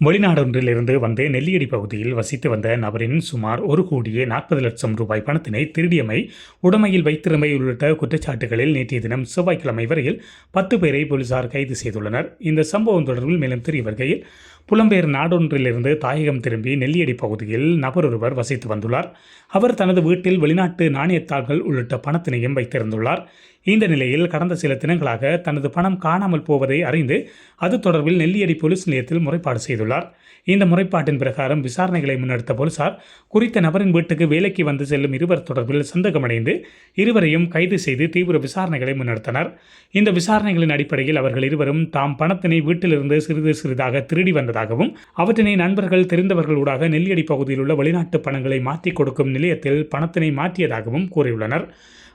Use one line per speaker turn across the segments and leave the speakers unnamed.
வெளிநாடொன்றிலிருந்து வந்து நெல்லியடி பகுதியில் வசித்து வந்த நபரின் சுமார் ஒரு கோடியே நாற்பது லட்சம் ரூபாய் பணத்தினை திருடியமை உடமையில் வைத்திருமை உள்ளிட்ட குற்றச்சாட்டுகளில் நேற்றைய தினம் செவ்வாய்க்கிழமை வரையில் பத்து பேரை போலீசார் கைது செய்துள்ளனர். இந்த சம்பவம் தொடர்பில் மேலும் தெரிய வருகையில் புலம்பெயர் நாடொன்றிலிருந்து தாயகம் திரும்பி நெல்லியடி பகுதியில் நபரொருவர் வசித்து வந்துள்ளார். அவர் தனது வீட்டில் வெளிநாட்டு நாணயத்தாள்கள் உள்ளிட்ட பணத்தினையும் வைத்திருந்துள்ளார். இந்த நிலையில் கடந்த சில தினங்களாக தனது பணம் காணாமல் போவதை அறிந்து அது தொடர்பில் நெல்லியடி போலீஸ் நிலையத்தில் முறைப்பாடு செய்துள்ளார். இந்த முறைப்பாட்டின் பிரகாரம் விசாரணைகளை முன்னெடுத்த போலீசார் குறித்த நபரின் வீட்டுக்கு வேலைக்கு வந்து செல்லும் இருவர் தொடர்பில் சந்தேகமடைந்து இருவரையும் கைது செய்து தீவிர விசாரணைகளை முன்னெடுத்தனர். இந்த விசாரணைகளின் அடிப்படையில் அவர்கள் இருவரும் தாம் பணத்தினை வீட்டிலிருந்து சிறிது சிறிதாக திருடி வந்ததாகவும் அவற்றினை நண்பர்கள் தெரிந்தவர்களூடாக நெல்லியடி பகுதியில் உள்ள வெளிநாட்டு பணங்களை மாற்றிக் கொடுக்கும் நிலையத்தில் பணத்தினை மாற்றியதாகவும் கூறியுள்ளனர்.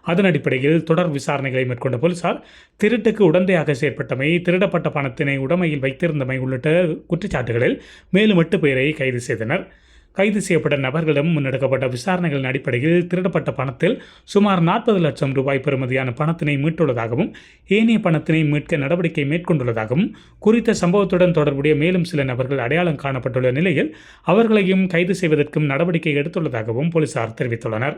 அதன் அடிப்படையில் தொடர் விசாரணைகளை மேற்கொண்ட போலீசார் திருட்டுக்கு உடந்தையாக செயற்பட்டமை திருடப்பட்ட பணத்தினை உடமையில் வைத்திருந்தமை உள்ளிட்ட குற்றச்சாட்டுகளில் மேலும் எட்டு பேரை கைது செய்தனர். கைது செய்யப்பட்ட நபர்களிடம் முன்னெடுக்கப்பட்ட விசாரணைகளின் அடிப்படையில் திருடப்பட்ட பணத்தில் சுமார் நாற்பது லட்சம் ரூபாய் பெறுமதியான பணத்தினை மீட்டுள்ளதாகவும் ஏனைய பணத்தினை மீட்க நடவடிக்கை மேற்கொண்டுள்ளதாகவும் குறித்த சம்பவத்துடன் தொடர்புடைய மேலும் சில நபர்கள் அடையாளம் காணப்பட்டுள்ள நிலையில் அவர்களையும் கைது செய்வதற்கும் நடவடிக்கை எடுத்துள்ளதாகவும் போலீசார் தெரிவித்துள்ளனர்.